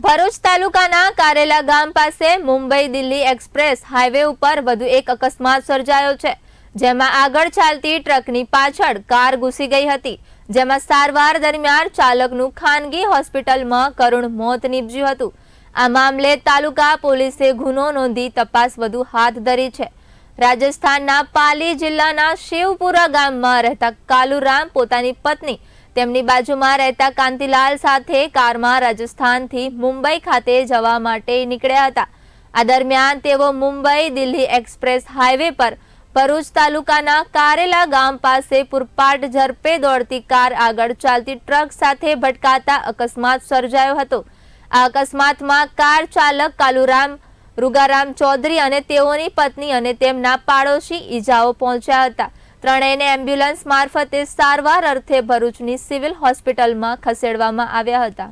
ભરૂચ તાલુકાના કારેલા ગામ પાસે મુંબઈ દિલ્હી એક્સપ્રેસ હાઈવે ઉપર વધુ એક અકસ્માત સર્જાયો છે, જેમાં આગળ ચાલતી ટ્રકની પાછળ કાર ઘૂસી ગઈ હતી, જેમાં સારવાર દરમિયાન ચાલકનું ખાનગી હોસ્પિટલમાં કરુણ મોત નીપજ્યું હતું. આ મામલે તાલુકા પોલીસે ગુનો નોંધી તપાસ વધુ હાથ ધરી છે. રાજસ્થાનના પાલી જિલ્લાના શિવપુરા ગામમાં રહેતા કાલુરામ પોતાની પત્ની તેમની બાજુમાં રહેતા કાંતિલાલ સાથે કારમાં રાજસ્થાનથી મુંબઈ ખાતે જવા માટે નીકળ્યા હતા. આ દરમિયાન તેઓ મુંબઈ દિલ્હી એક્સપ્રેસ હાઈવે પર ભરૂચ તાલુકાના કારેલા ગામ પાસે પૂરપાટ ઝડપે દોડતી કાર આગળ ચાલતી ટ્રક સાથે ભટકાતા અકસ્માત સર્જાયો હતો. આ અકસ્માતમાં કાર ચાલક કાલુરામ રૂગારામ ચૌધરી અને તેઓની પત્ની અને તેમના પાડોશી ઈજાઓ પહોંચ્યા હતા. ત્રણેયને એમ્બ્યુલન્સ મારફતે સારવાર અર્થે ભરૂચની સિવિલ હોસ્પિટલમાં ખસેડવામાં આવ્યા હતા.